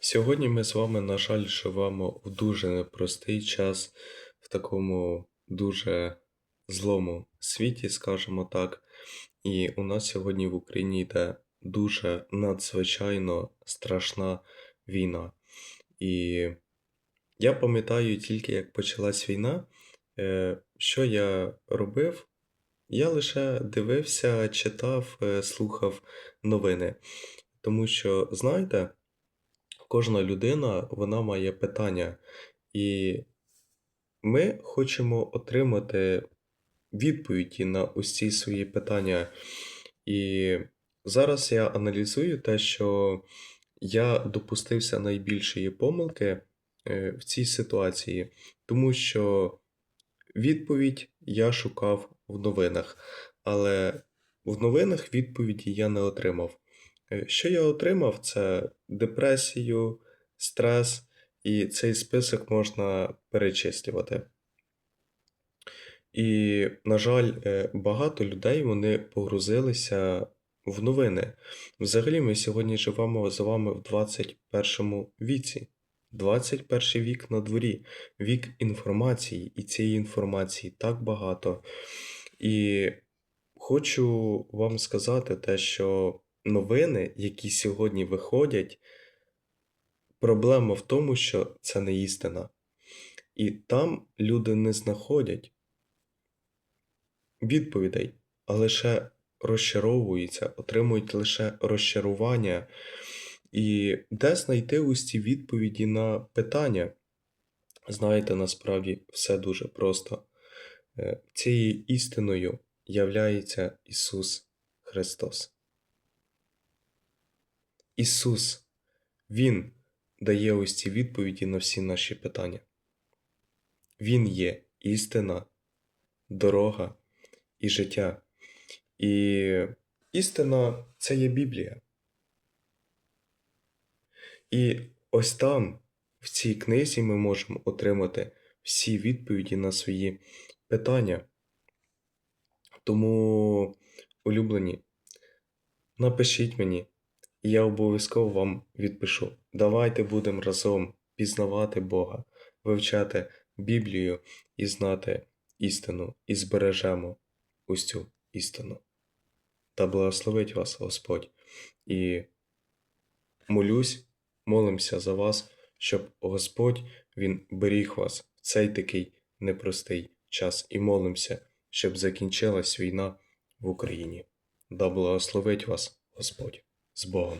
Сьогодні ми з вами, на жаль, живемо в дуже непростий час, в такому дуже злому світі, скажімо так. І у нас сьогодні в Україні йде дуже надзвичайно страшна війна. І я пам'ятаю тільки, як почалась війна, е, що я робив? Я лише дивився, читав, е, слухав новини. Тому що, знаєте, кожна людина вона має питання, і ми хочемо отримати відповіді на ці свої питання. І зараз я аналізую те, що я допустився найбільшої помилки е, в цій ситуації, тому що відповідь я шукав в новинах, але в новинах відповіді я не отримав. Е, Що я отримав, це депресію, стрес, і цей список можна перечислювати. І, на жаль, е, багато людей вони погрузилися в новини. Взагалі, ми сьогодні живемо з вами в 21 віці. 21 вік на дворі, вік інформації, і цієї інформації так багато. І хочу вам сказати те, що новини, які сьогодні виходять, проблема в тому, що це не істина. І там люди не знаходять відповідей, а лише розчаровуються, отримують лише розчарування. І де знайти ось ці відповіді на питання? Знаєте, насправді все дуже просто. Е, Цією істиною являється Ісус Христос. Ісус, Він дає ось ці відповіді на всі наші питання. Він є істина, дорога і життя. І істина це є Біблія. І ось там, в цій книзі, ми можемо отримати всі відповіді на свої питання. Тому, улюблені, напишіть мені, і я обов'язково вам відпишу. Давайте будемо разом пізнавати Бога, вивчати Біблію і знати істину, і збережемо ось цю істину. Та благословить вас Господь. І молюсь, молимося за вас, щоб Господь Він беріг вас в цей такий непростий час і молимося, щоб закінчилась війна в Україні. Да благословить вас Господь з Богом.